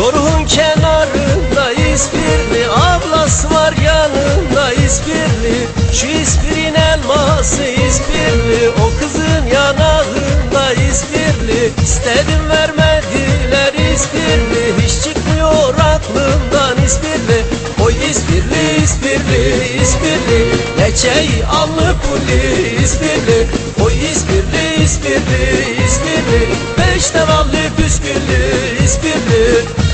Çorhun kenarında ispirli Ablası var yanında ispirli. Şu ispirin elması ispirli O kızın yanağında ispirli. İstedim vermediler ispirli Hiç çıkmıyor aklımdan ispirli. Oy ispirli ispirli ispirli. Leçeyi allı pulli ispirli. Oy ispirli ispirli ispirli. Beş tavallı püsküllü ispirli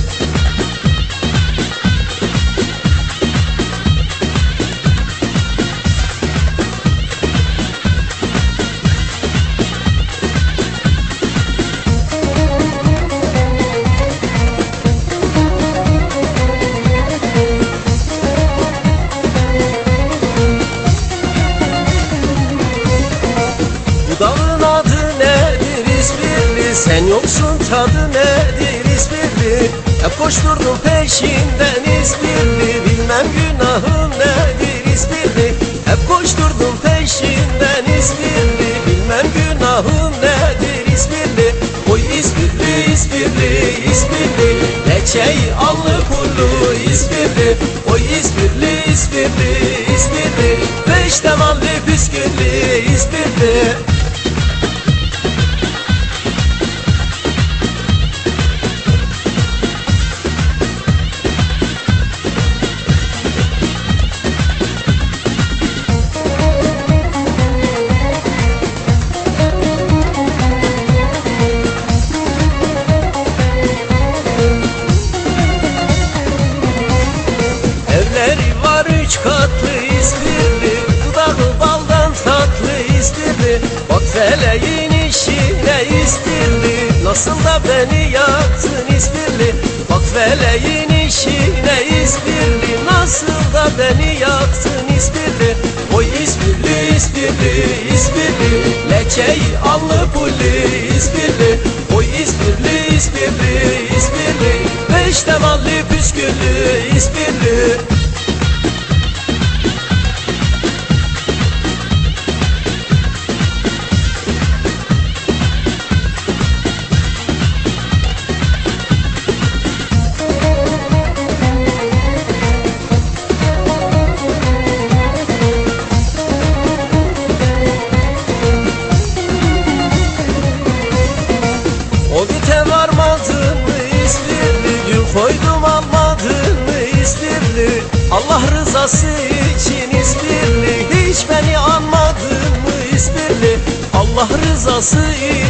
Sen yoksun tadı nedir İspirli Hep koşturdum peşinden İspirli Bilmem günahım nedir İspirli Hep koşturdum peşinden İspirli Bilmem günahım nedir İspirli Oy İspirli İspirli İspirli Leçeyi allı pullu İspirli Oy İspirli İspirli İspirli Beş temalli püsküllü İspirli feleğin işine İspirli Nasıl da beni yaktın İspirli Bak feleğin işine İspirli Nasıl da beni yaktın İspirli Oy İspirli İspirli İspirli Leçeyi allı pulli İspirli Oy İspirli İspirli İspirli Beş temalli püsküllü İspirli Rızası için İspirli Hiç beni anmadın mı İspirli? Allah rızası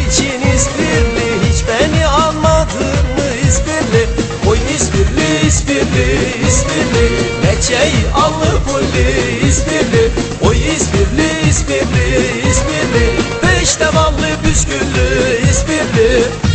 için İspirli Hiç beni anmadın mı İspirli? Oy İspirli İspirli İspirli Leçeyi allı pulli İspirli. Oy İspirli İspirli İspirli Beş tevallı püsküllü İspirli